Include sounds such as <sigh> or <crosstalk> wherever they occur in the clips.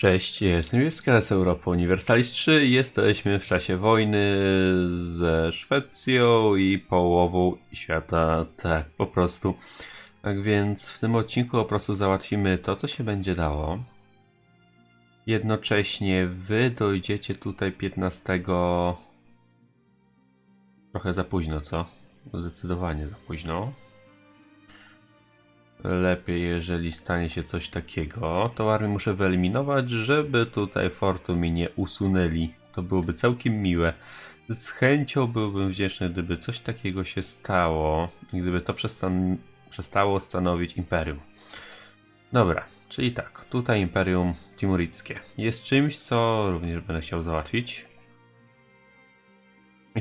Cześć, jestem Juska z Europa Universalis 3 jesteśmy w czasie wojny ze Szwecją i połową świata, tak po prostu. Tak więc w tym odcinku po prostu załatwimy to, co się będzie dało. Jednocześnie wy dojdziecie tutaj 15... Trochę za późno, co? Zdecydowanie za późno. Lepiej, jeżeli stanie się coś takiego, to armię muszę wyeliminować, żeby tutaj fortu mi nie usunęli. To byłoby całkiem miłe. Z chęcią byłbym wdzięczny, gdyby coś takiego się stało, gdyby to przestan przestało stanowić imperium. Dobra, czyli tak, tutaj imperium timurickie jest czymś, co również będę chciał załatwić.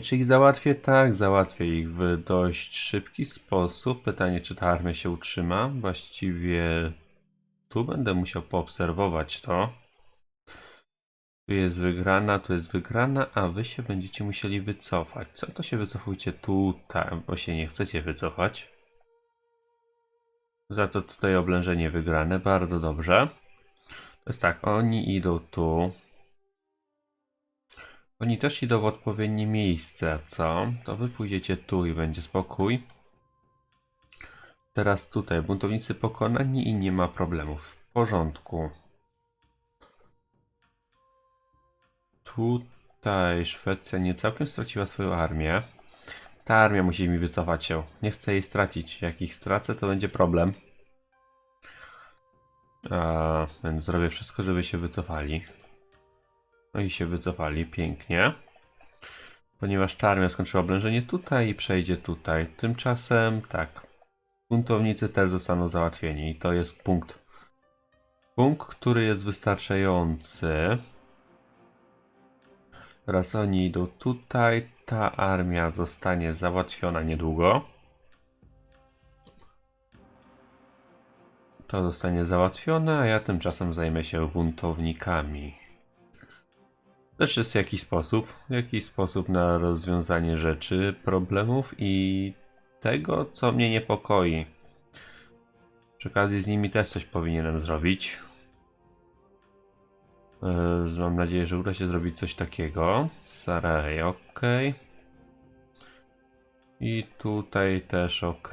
Czy ich załatwię? Tak, załatwię ich w dość szybki sposób. Pytanie, czy ta armia się utrzyma? Właściwie tu będę musiał poobserwować to. Tu jest wygrana, tu jest wygrana, a wy się będziecie musieli wycofać. Co to się wycofujcie tutaj, bo się nie chcecie wycofać. Za to tutaj oblężenie wygrane, bardzo dobrze. To jest tak, oni idą tu. Oni też idą w odpowiednie miejsce, co? To wy pójdziecie tu i będzie spokój. Teraz tutaj, buntownicy pokonani i nie ma problemów. W porządku. Tutaj Szwecja nie całkiem straciła swoją armię. Ta armia musi mi wycofać się. Nie chcę jej stracić. Jak ich stracę, to będzie problem. Zrobię wszystko, żeby się wycofali. I się wycofali, pięknie. Ponieważ armia skończyła oblężenie tutaj i przejdzie tutaj. Tymczasem tak, buntownicy też zostaną załatwieni i to jest punkt. Punkt, który jest wystarczający. Teraz oni idą tutaj, ta armia zostanie załatwiona niedługo. To zostanie załatwione, a ja tymczasem zajmę się buntownikami. Też jest jakiś sposób, jakiś sposób na rozwiązanie rzeczy, problemów i tego, co mnie niepokoi. Przy okazji z nimi też coś powinienem zrobić. Yy, mam nadzieję, że uda się zrobić coś takiego. Sarai, ok. I tutaj też ok.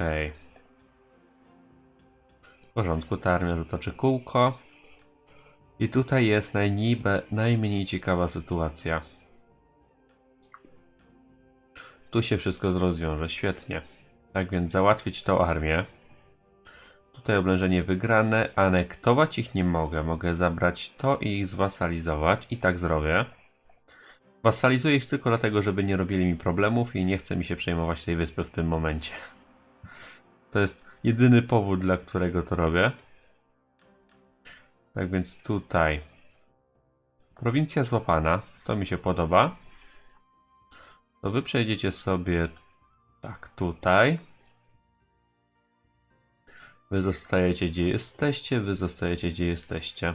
W porządku, ta armia zatoczy kółko. I tutaj jest najnibe, najmniej ciekawa sytuacja. Tu się wszystko rozwiąże, świetnie. Tak więc załatwić tą armię. Tutaj oblężenie wygrane, anektować ich nie mogę. Mogę zabrać to i ich zwasalizować i tak zrobię. Wasalizuję ich tylko dlatego, żeby nie robili mi problemów i nie chce mi się przejmować tej wyspy w tym momencie. To jest jedyny powód, dla którego to robię. Tak więc tutaj. Prowincja złapana. To mi się podoba. To wy przejdziecie sobie tak tutaj. Wy zostajecie gdzie jesteście, wy zostajecie gdzie jesteście.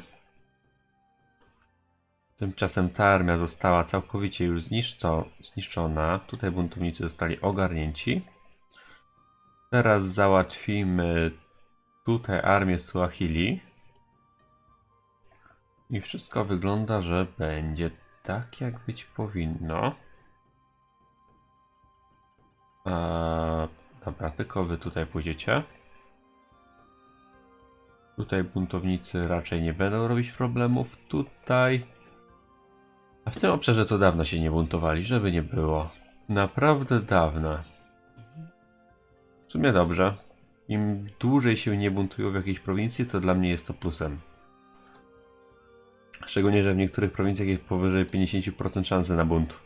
Tymczasem ta armia została całkowicie już zniszczo, zniszczona. Tutaj buntownicy zostali ogarnięci. Teraz załatwimy tutaj armię Suahili. I wszystko wygląda, że będzie tak, jak być powinno. Eee, dobra, tylko wy tutaj pójdziecie. Tutaj buntownicy raczej nie będą robić problemów. Tutaj. A w tym obszarze to dawno się nie buntowali, żeby nie było. Naprawdę dawno. W sumie dobrze. Im dłużej się nie buntują w jakiejś prowincji, to dla mnie jest to plusem. Szczególnie, że w niektórych prowincjach jest powyżej 50% szansy na bunt.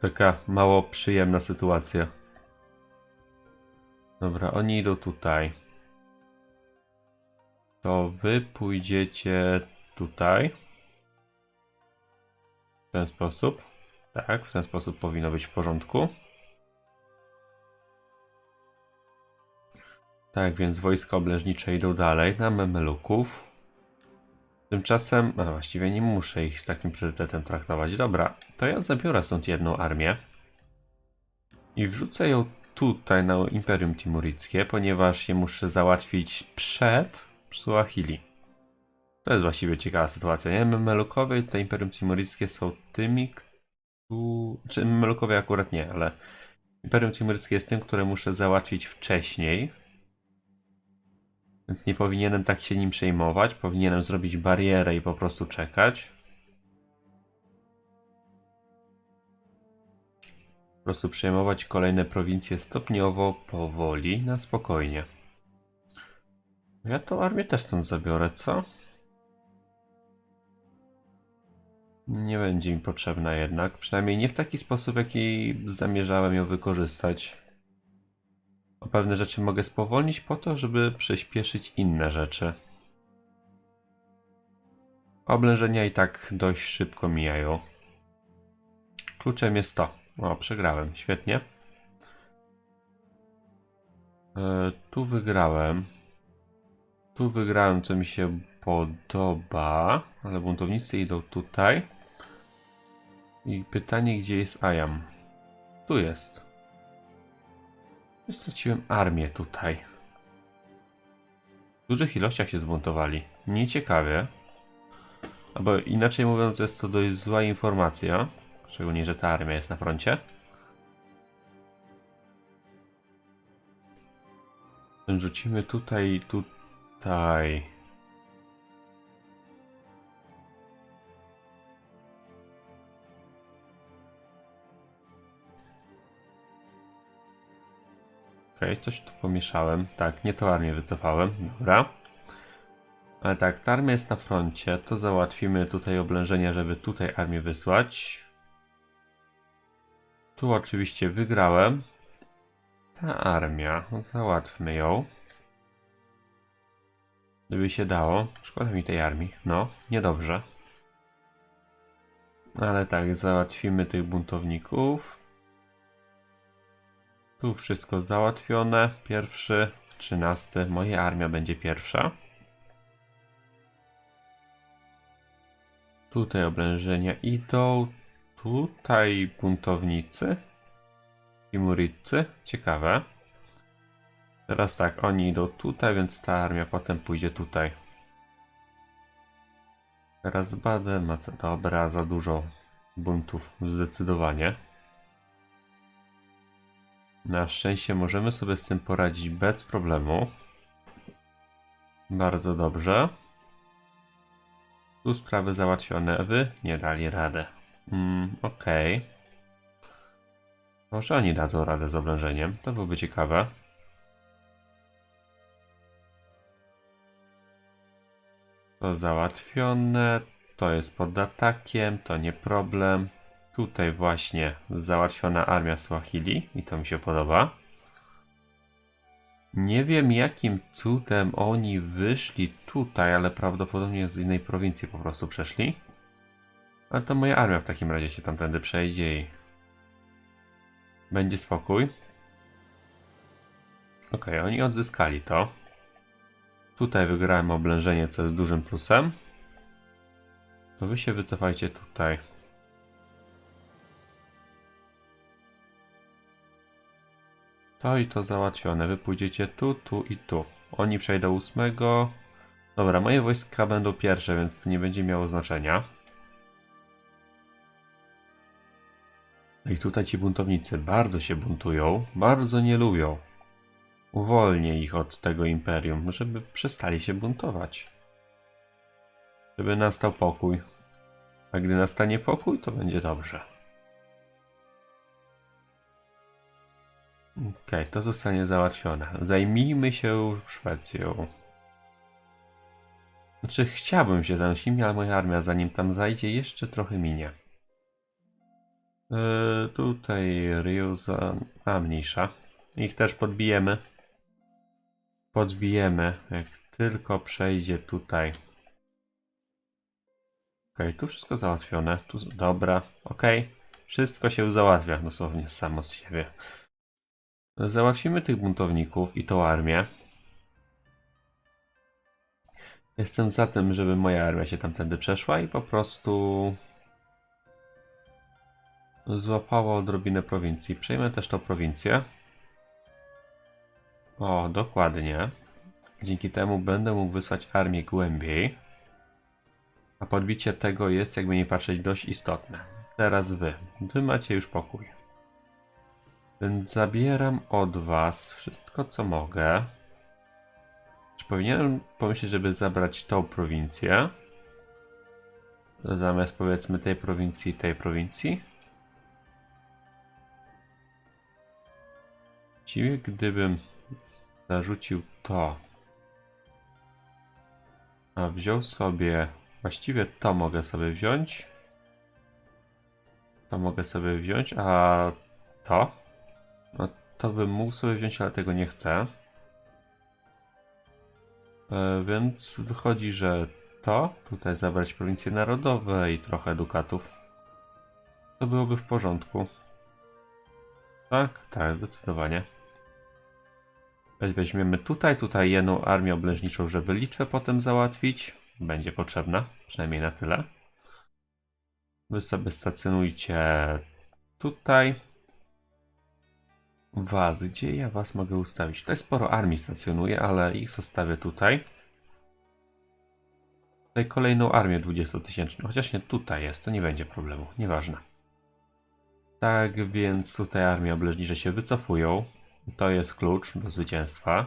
Taka mało przyjemna sytuacja. Dobra, oni idą tutaj. To wy pójdziecie tutaj. W ten sposób. Tak, w ten sposób powinno być w porządku. Tak, więc wojska oblężnicze idą dalej na Memeluków. Tymczasem, a właściwie nie muszę ich takim priorytetem traktować. Dobra, to ja zabiorę stąd jedną armię i wrzucę ją tutaj na Imperium Timurickie, ponieważ je muszę załatwić przed Suahili. To jest właściwie ciekawa sytuacja, nie? Memelukowie tutaj Imperium Timoryckie są tymi, tu... czy Memelukowie akurat nie, ale Imperium Timoryckie jest tym, które muszę załatwić wcześniej. Więc nie powinienem tak się nim przejmować. Powinienem zrobić barierę i po prostu czekać. Po prostu przejmować kolejne prowincje stopniowo, powoli, na spokojnie. Ja tą armię też stąd zabiorę, co? Nie będzie mi potrzebna jednak. Przynajmniej nie w taki sposób, jaki zamierzałem ją wykorzystać. O pewne rzeczy mogę spowolnić po to, żeby przyspieszyć inne rzeczy. Oblężenia i tak dość szybko mijają. Kluczem jest to. O, przegrałem. Świetnie. E, tu wygrałem. Tu wygrałem, co mi się podoba, ale buntownicy idą tutaj. I pytanie, gdzie jest Ayam? Tu jest. Straciłem armię tutaj. W dużych ilościach się zbuntowali. Nieciekawie. Albo inaczej mówiąc, jest to dość zła informacja. Szczególnie, że ta armia jest na froncie. Rzucimy tutaj tutaj. Okej, coś tu pomieszałem. Tak, nie tą armię wycofałem. Dobra. Ale tak, ta armia jest na froncie. To załatwimy tutaj oblężenia, żeby tutaj armię wysłać. Tu oczywiście wygrałem. Ta armia, no załatwmy ją. Gdyby się dało. Szkoda mi tej armii. No, niedobrze. Ale tak, załatwimy tych buntowników. Tu wszystko załatwione. Pierwszy, trzynasty. Moja armia będzie pierwsza. Tutaj oblężenia idą. Tutaj buntownicy. Timuridcy. Ciekawe. Teraz tak, oni idą tutaj, więc ta armia potem pójdzie tutaj. Teraz badę, ma co dobra, za dużo buntów, zdecydowanie. Na szczęście możemy sobie z tym poradzić bez problemu. Bardzo dobrze. Tu sprawy załatwione, wy nie dali radę. Mm, Okej. Okay. Może oni dadzą radę z oblężeniem, to byłoby ciekawe. To załatwione, to jest pod atakiem, to nie problem. Tutaj właśnie załatwiona armia Swahili i to mi się podoba. Nie wiem jakim cudem oni wyszli tutaj, ale prawdopodobnie z innej prowincji po prostu przeszli. Ale to moja armia w takim razie się tamtędy przejdzie i będzie spokój. Ok, oni odzyskali to. Tutaj wygrałem oblężenie, co jest dużym plusem. To wy się wycofajcie tutaj. To i to załatwione. Wy pójdziecie tu, tu i tu. Oni przejdą ósmego. Dobra, moje wojska będą pierwsze, więc to nie będzie miało znaczenia. No i tutaj ci buntownicy bardzo się buntują, bardzo nie lubią. Uwolnię ich od tego imperium, żeby przestali się buntować. Żeby nastał pokój. A gdy nastanie pokój, to będzie dobrze. Okej, okay, to zostanie załatwione. Zajmijmy się Szwecją. Znaczy, chciałbym się zająć nimi, ale moja armia zanim tam zajdzie, jeszcze trochę minie. Yy, tutaj Ryuza, a mniejsza. Ich też podbijemy. Podbijemy, jak tylko przejdzie tutaj. Ok, tu wszystko załatwione. Tu, dobra, ok. Wszystko się załatwia, dosłownie samo z siebie. Załatwimy tych buntowników i tą armię. Jestem za tym, żeby moja armia się tamtędy przeszła i po prostu złapała odrobinę prowincji. Przejmę też tą prowincję. O, dokładnie. Dzięki temu będę mógł wysłać armię głębiej. A podbicie tego jest, jakby nie patrzeć, dość istotne. Teraz wy. Wy macie już pokój. Więc zabieram od was wszystko, co mogę. Czy powinienem pomyśleć, żeby zabrać tą prowincję? Zamiast powiedzmy tej prowincji i tej prowincji? Właściwie gdybym zarzucił to, a wziął sobie, właściwie to mogę sobie wziąć, to mogę sobie wziąć, a to, no to bym mógł sobie wziąć, ale tego nie chcę. E, więc wychodzi, że to, tutaj zabrać prowincje narodowe i trochę dukatów, to byłoby w porządku. Tak, tak, zdecydowanie. Weź- Weźmiemy tutaj, tutaj jedną armię oblężniczą, żeby Litwę potem załatwić. Będzie potrzebna, przynajmniej na tyle. Wy sobie stacjonujcie tutaj. Was, gdzie ja was mogę ustawić? Tutaj sporo armii stacjonuje, ale ich zostawię tutaj. Tutaj kolejną armię 20-tysięczną, chociaż nie tutaj jest, to nie będzie problemu, nieważne. Tak więc tutaj armie oblężnicze się wycofują. To jest klucz do zwycięstwa.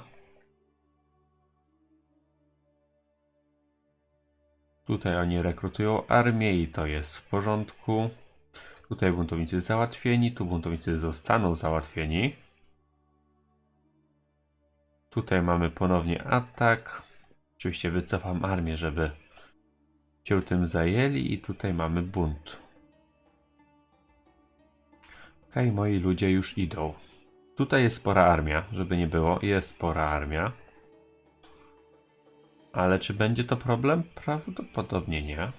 Tutaj oni rekrutują armię i to jest w porządku. Tutaj buntownicy załatwieni, tu buntownicy zostaną załatwieni. Tutaj mamy ponownie atak. Oczywiście wycofam armię, żeby się tym zajęli i tutaj mamy bunt. Okej, moi ludzie już idą. Tutaj jest spora armia, żeby nie było, jest spora armia. Ale czy będzie to problem? Prawdopodobnie nie.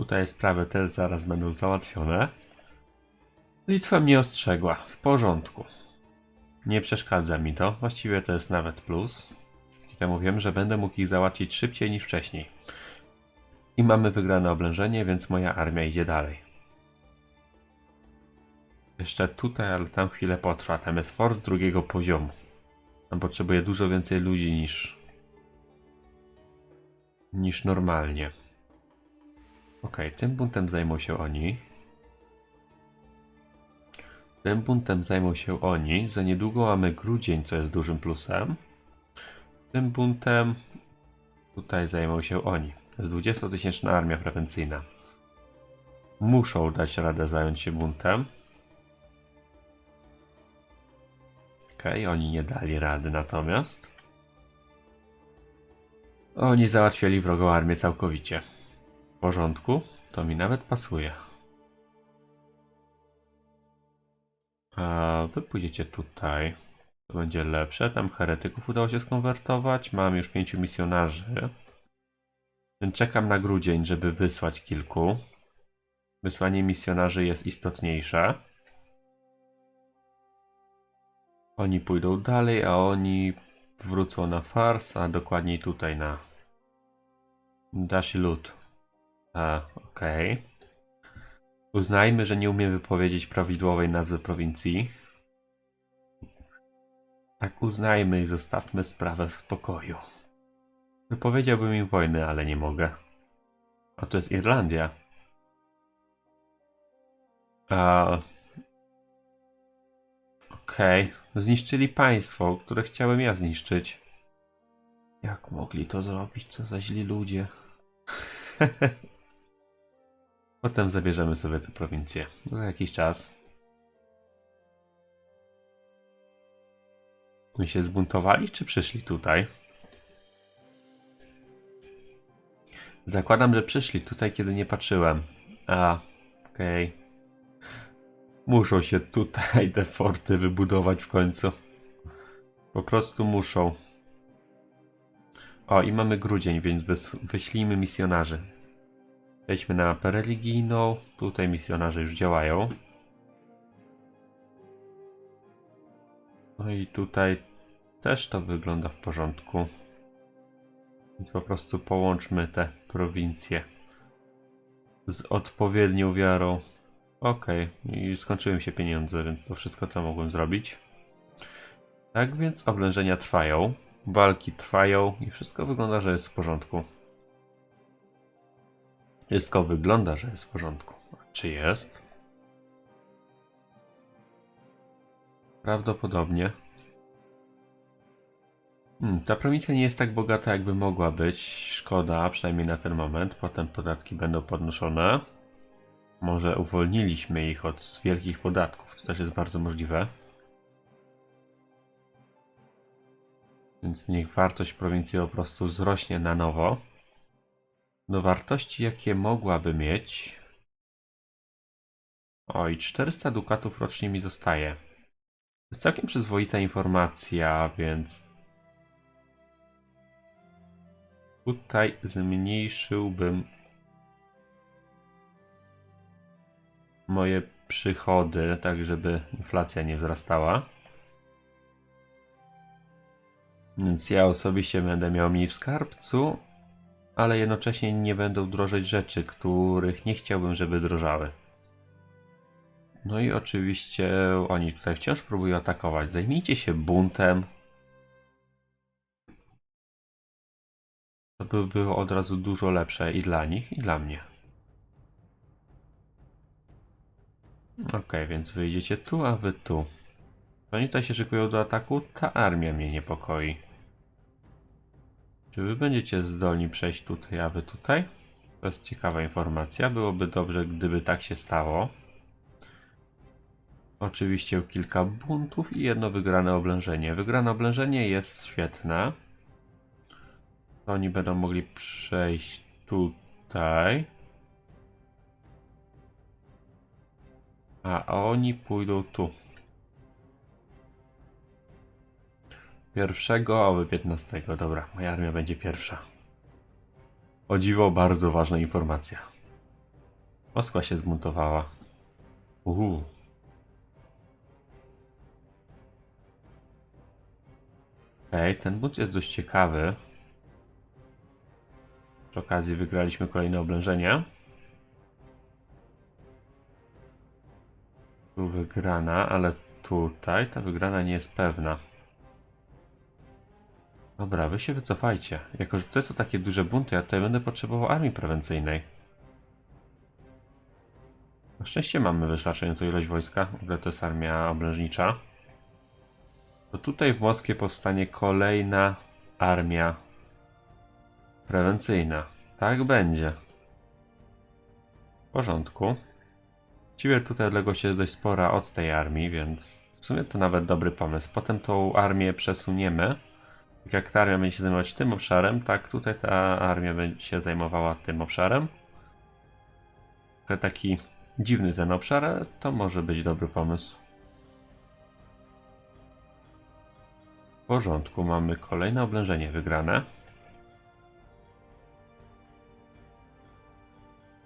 Tutaj sprawy też zaraz będą załatwione. Litwa mnie ostrzegła. W porządku. Nie przeszkadza mi to. Właściwie to jest nawet plus. I temu wiem, że będę mógł ich załatwić szybciej niż wcześniej. I mamy wygrane oblężenie, więc moja armia idzie dalej. Jeszcze tutaj, ale tam chwilę potrwa. Tam jest fort drugiego poziomu. Tam potrzebuje dużo więcej ludzi niż niż normalnie. Ok, tym buntem zajmą się oni. Tym buntem zajmą się oni. Za niedługo mamy grudzień, co jest dużym plusem. Tym buntem tutaj zajmą się oni. To jest 20-tysięczna armia prewencyjna. Muszą dać radę zająć się buntem. Okej, oni nie dali rady natomiast. Oni załatwili wrogą armię całkowicie. Porządku, to mi nawet pasuje. A wy pójdziecie tutaj. To będzie lepsze. Tam heretyków udało się skonwertować. Mam już pięciu misjonarzy. Czekam na grudzień, żeby wysłać kilku. Wysłanie misjonarzy jest istotniejsze. Oni pójdą dalej, a oni wrócą na Fars, a dokładniej tutaj na Dashi Lud. A, okej. Uznajmy, że nie umiem wypowiedzieć prawidłowej nazwy prowincji. Tak uznajmy i zostawmy sprawę w spokoju. Wypowiedziałbym im wojnę, ale nie mogę. A to jest Irlandia. A... Okej. Zniszczyli państwo, które chciałem ja zniszczyć. Jak mogli to zrobić? Co za źli ludzie. <laughs> Potem zabierzemy sobie tę prowincję. Za jakiś czas. Oni się zbuntowali, czy przyszli tutaj? Zakładam, że przyszli tutaj, kiedy nie patrzyłem. A, okej. Muszą się tutaj te forty wybudować w końcu. Po prostu muszą. O, i mamy grudzień, więc wyślijmy misjonarzy. Wejdźmy na mapę religijną. Tutaj misjonarze już działają. No i tutaj też to wygląda w porządku. Więc po prostu połączmy te prowincje z odpowiednią wiarą. Okej, i skończyły mi się pieniądze, więc to wszystko co mogłem zrobić. Tak więc oblężenia trwają. walki trwają i wszystko wygląda, że jest w porządku. Wszystko wygląda, że jest w porządku. Czy jest? Prawdopodobnie. Hmm, ta prowincja nie jest tak bogata, jakby mogła być. Szkoda, przynajmniej na ten moment. Potem podatki będą podnoszone. Może uwolniliśmy ich od wielkich podatków. To też jest bardzo możliwe. Więc niech wartość prowincji po prostu wzrośnie na nowo. Do wartości, jakie mogłaby mieć. Oj, 400 dukatów rocznie mi zostaje. To jest całkiem przyzwoita informacja, więc tutaj zmniejszyłbym moje przychody, tak żeby inflacja nie wzrastała. Więc ja osobiście będę miał mniej w skarbcu, ale jednocześnie nie będą drożeć rzeczy, których nie chciałbym, żeby drożały. No i oczywiście oni tutaj wciąż próbują atakować. Zajmijcie się buntem. To by było od razu dużo lepsze i dla nich, i dla mnie. Ok, więc wyjdziecie tu, a wy tu. Oni tutaj się szykują do ataku? Ta armia mnie niepokoi. Czy wy będziecie zdolni przejść tutaj, a wy tutaj? To jest ciekawa informacja. Byłoby dobrze, gdyby tak się stało. Oczywiście kilka buntów i jedno wygrane oblężenie. Wygrane oblężenie jest świetne. Oni będą mogli przejść tutaj. A oni pójdą tu. Pierwszego, a wy 15. Dobra, moja armia będzie pierwsza. O dziwo, bardzo ważna informacja. Moskwa się zbuntowała. Uhu. Okej, ten bunt jest dość ciekawy. Przy okazji wygraliśmy kolejne oblężenie. Tu wygrana, ale tutaj ta wygrana nie jest pewna. Dobra, wy się wycofajcie. Jako, że to są takie duże bunty, ja tutaj będę potrzebował armii prewencyjnej. Na szczęście mamy wystarczającą ilość wojska. W ogóle to jest armia oblężnicza. To tutaj w Moskwie powstanie kolejna armia prewencyjna. Tak będzie. W porządku. Właściwie tutaj odległość jest dość spora od tej armii, więc w sumie to nawet dobry pomysł. Potem tą armię przesuniemy. Jak ta armia będzie się zajmować tym obszarem, tak tutaj ta armia będzie się zajmowała tym obszarem. Taki dziwny ten obszar, ale to może być dobry pomysł. W porządku, mamy kolejne oblężenie wygrane.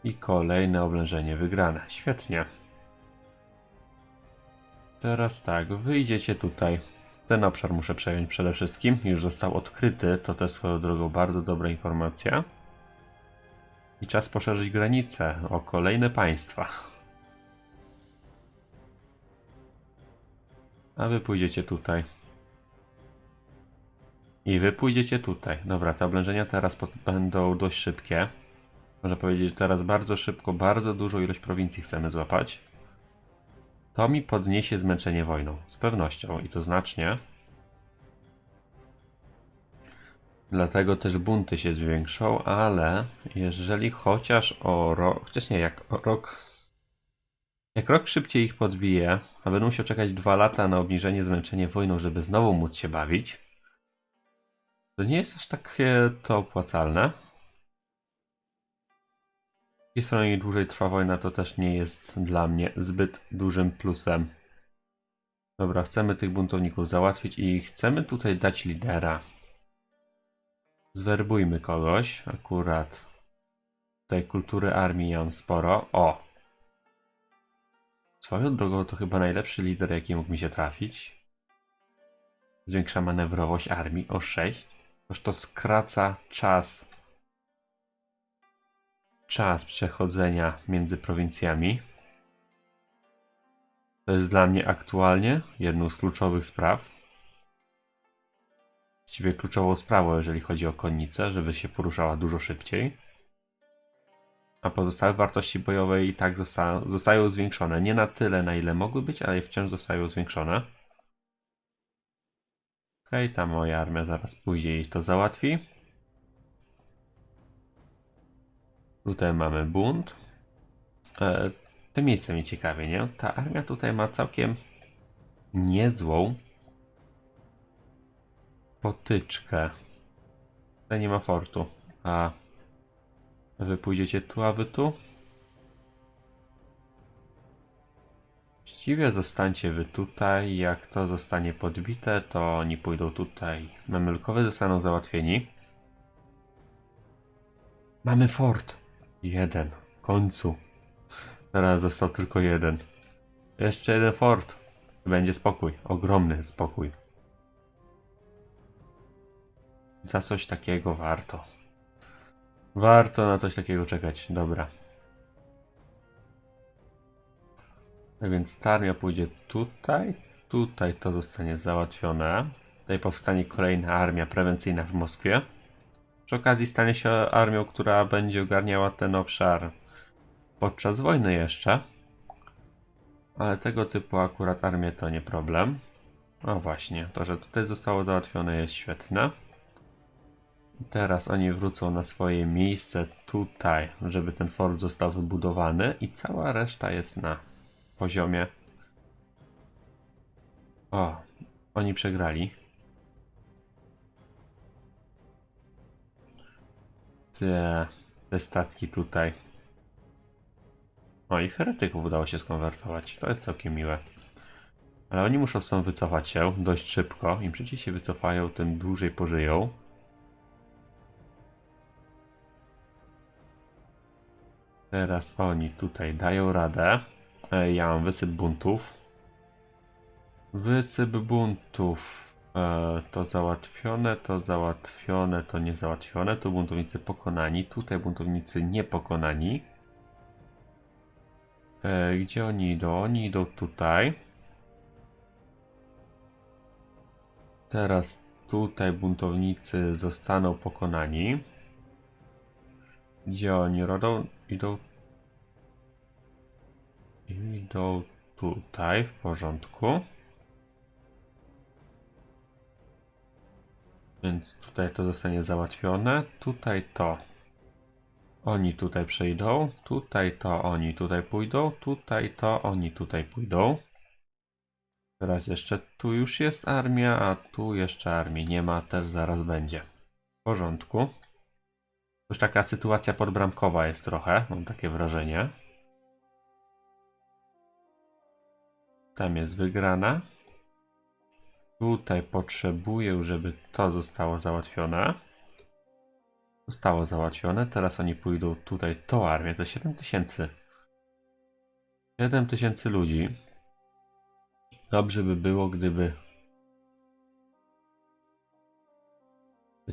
I kolejne oblężenie wygrane. Świetnie. Teraz tak, wyjdziecie tutaj. Ten obszar muszę przejąć przede wszystkim. Już został odkryty, to też swoją drogą bardzo dobra informacja. I czas poszerzyć granice o kolejne państwa. A wy pójdziecie tutaj. I wy pójdziecie tutaj. Dobra, te oblężenia teraz będą dość szybkie. Można powiedzieć, że teraz bardzo szybko, bardzo dużą ilość prowincji chcemy złapać. To mi podniesie zmęczenie wojną. Z pewnością i to znacznie. Dlatego też bunty się zwiększą, ale jeżeli chociaż o rok, chociaż nie, jak rok, jak rok szybciej ich podbije, a będę musiał czekać dwa lata na obniżenie zmęczenia wojną, żeby znowu móc się bawić, to nie jest aż takie to opłacalne. I stronie dłużej trwa wojna, to też nie jest dla mnie zbyt dużym plusem. Dobra, chcemy tych buntowników załatwić i chcemy tutaj dać lidera. Zwerbujmy kogoś, akurat. Tutaj kultury armii mam sporo. O! Swoją drogą to chyba najlepszy lider, jaki mógł mi się trafić. Zwiększa manewrowość armii o 6. Toż to skraca czas czas przechodzenia między prowincjami. To jest dla mnie aktualnie jedną z kluczowych spraw. właściwie kluczową sprawą, jeżeli chodzi o konnicę, żeby się poruszała dużo szybciej. A pozostałe wartości bojowe i tak zosta zostają zwiększone. Nie na tyle, na ile mogły być, ale wciąż zostają zwiększone. Okej, ta moja armia zaraz później to załatwi. Tutaj mamy bunt. E, to miejsce mnie ciekawie, nie? Ta armia tutaj ma całkiem niezłą potyczkę. Tutaj nie ma fortu. A wy pójdziecie tu, a wy tu? Właściwie zostańcie wy tutaj. Jak to zostanie podbite, to oni pójdą tutaj. Memylkowie zostaną załatwieni. Mamy fort. Jeden. W końcu. Teraz został tylko jeden. Jeszcze jeden fort. Będzie spokój. Ogromny spokój. Za coś takiego warto. Warto na coś takiego czekać. Dobra. Tak więc ta armia pójdzie tutaj. Tutaj to zostanie załatwione. Tutaj powstanie kolejna armia prewencyjna w Moskwie. Przy okazji stanie się armią, która będzie ogarniała ten obszar podczas wojny jeszcze. Ale tego typu akurat armię to nie problem. O właśnie, to, że tutaj zostało załatwione jest świetne. Teraz oni wrócą na swoje miejsce tutaj, żeby ten fort został wybudowany i cała reszta jest na poziomie. O, oni przegrali. Te, te statki tutaj. O, i heretyków udało się skonwertować. To jest całkiem miłe. Ale oni muszą stąd wycofać się dość szybko. Im szybciej się wycofają, tym dłużej pożyją. Teraz oni tutaj dają radę. Ja mam wysyp buntów. Wysyp buntów. E, to załatwione, to załatwione, to niezałatwione. Tu buntownicy pokonani, tutaj buntownicy niepokonani. E, gdzie oni idą? Oni idą tutaj. Teraz tutaj buntownicy zostaną pokonani. Gdzie oni rodą? Idą. Idą tutaj, w porządku. Więc tutaj to zostanie załatwione. Tutaj to. Oni tutaj przejdą. Tutaj to oni tutaj pójdą. Tutaj to oni tutaj pójdą. Teraz jeszcze tu już jest armia, a tu jeszcze armii nie ma. Też zaraz będzie. W porządku. Już taka sytuacja podbramkowa jest trochę, mam takie wrażenie. Tam jest wygrana. Tutaj potrzebuję, żeby to zostało załatwione. Zostało załatwione. Teraz oni pójdą tutaj, tą armię. To 7 tysięcy. 7 tysięcy ludzi. Dobrze by było, gdyby...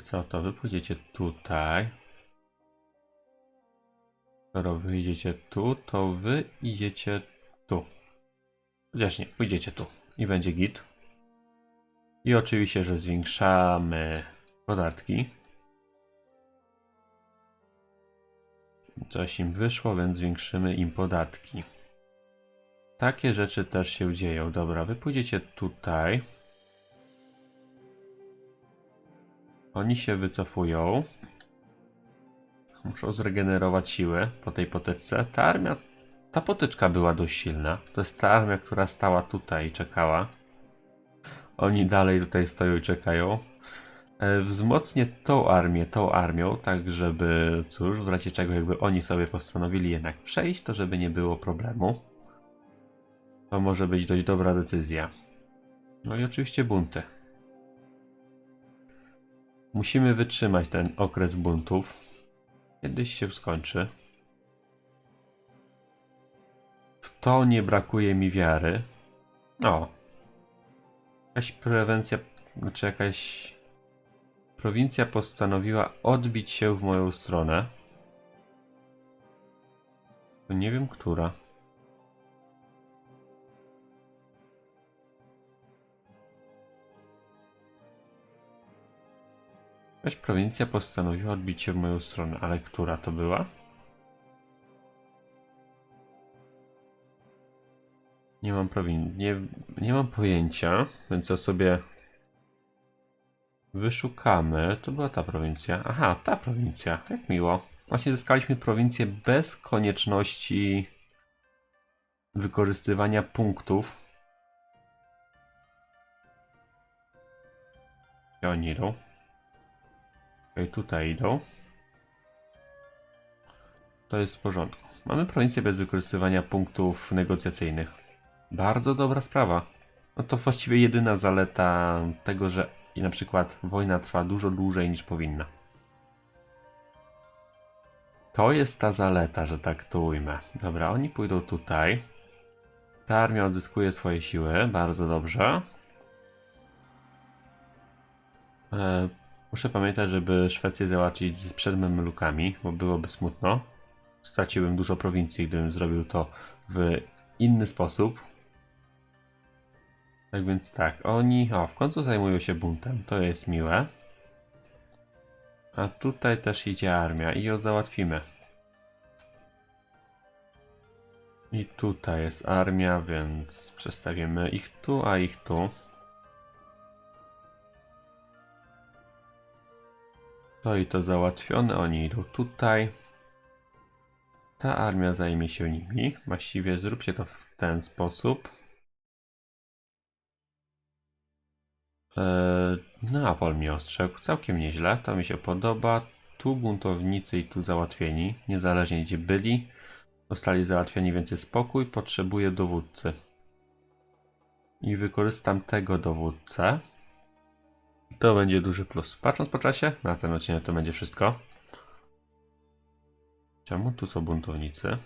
Co to? Wy pójdziecie tutaj. Skoro wy idziecie tu, to wy idziecie tu. Chociaż nie, pójdziecie tu. I będzie git. I oczywiście, że zwiększamy podatki. Coś im wyszło, więc zwiększymy im podatki. Takie rzeczy też się dzieją. Dobra, wy pójdziecie tutaj. Oni się wycofują. Muszą zregenerować siły po tej potyczce. Ta armia, ta potyczka była dość silna. To jest ta armia, która stała tutaj i czekała. Oni dalej tutaj stoją i czekają. E, Wzmocnię tą armię, tą armią, tak żeby, cóż, w razie czego jakby oni sobie postanowili jednak przejść, to żeby nie było problemu. To może być dość dobra decyzja. No i oczywiście bunty. Musimy wytrzymać ten okres buntów. Kiedyś się skończy. W to nie brakuje mi wiary. O. Jakaś prewencja, znaczy jakaś prowincja postanowiła odbić się w moją stronę. To nie wiem, która. Jakaś prowincja postanowiła odbić się w moją stronę, ale która to była? Nie mam prowin... Nie, nie mam pojęcia, więc to sobie wyszukamy. To była ta prowincja. Aha, ta prowincja. Jak miło. Właśnie zyskaliśmy prowincję bez konieczności wykorzystywania punktów. Gdzie oni idą? Okej, tutaj idą. To jest w porządku. Mamy prowincję bez wykorzystywania punktów negocjacyjnych. Bardzo dobra sprawa. No to właściwie jedyna zaleta tego, że i na przykład wojna trwa dużo dłużej niż powinna. To jest ta zaleta, że tak to ujmę. Dobra, oni pójdą tutaj. Ta armia odzyskuje swoje siły, bardzo dobrze. E, muszę pamiętać, żeby Szwecję załatwić z przed Memlukami, bo byłoby smutno. Straciłbym dużo prowincji, gdybym zrobił to w inny sposób. Tak więc tak, oni o, w końcu zajmują się buntem, to jest miłe. A tutaj też idzie armia i ją załatwimy. I tutaj jest armia, więc przestawimy ich tu, a ich tu. To i to załatwione, oni idą tutaj. Ta armia zajmie się nimi. Właściwie zróbcie to w ten sposób. Neapol mnie ostrzegł, całkiem nieźle, to mi się podoba. Tu buntownicy i tu załatwieni, niezależnie gdzie byli. Zostali załatwieni, więc jest spokój. Potrzebuję dowódcy. I wykorzystam tego dowódcę. To będzie duży plus. Patrząc po czasie, na ten odcinek to będzie wszystko. Czemu tu są buntownicy?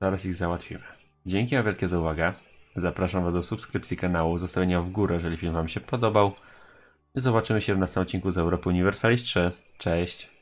Zaraz ich załatwimy. Dzięki wielkie za uwagę. Zapraszam Was do subskrypcji kanału, zostawienia w górę, jeżeli film Wam się podobał. I zobaczymy się w następnym odcinku z Europy Universalis 3. Cześć!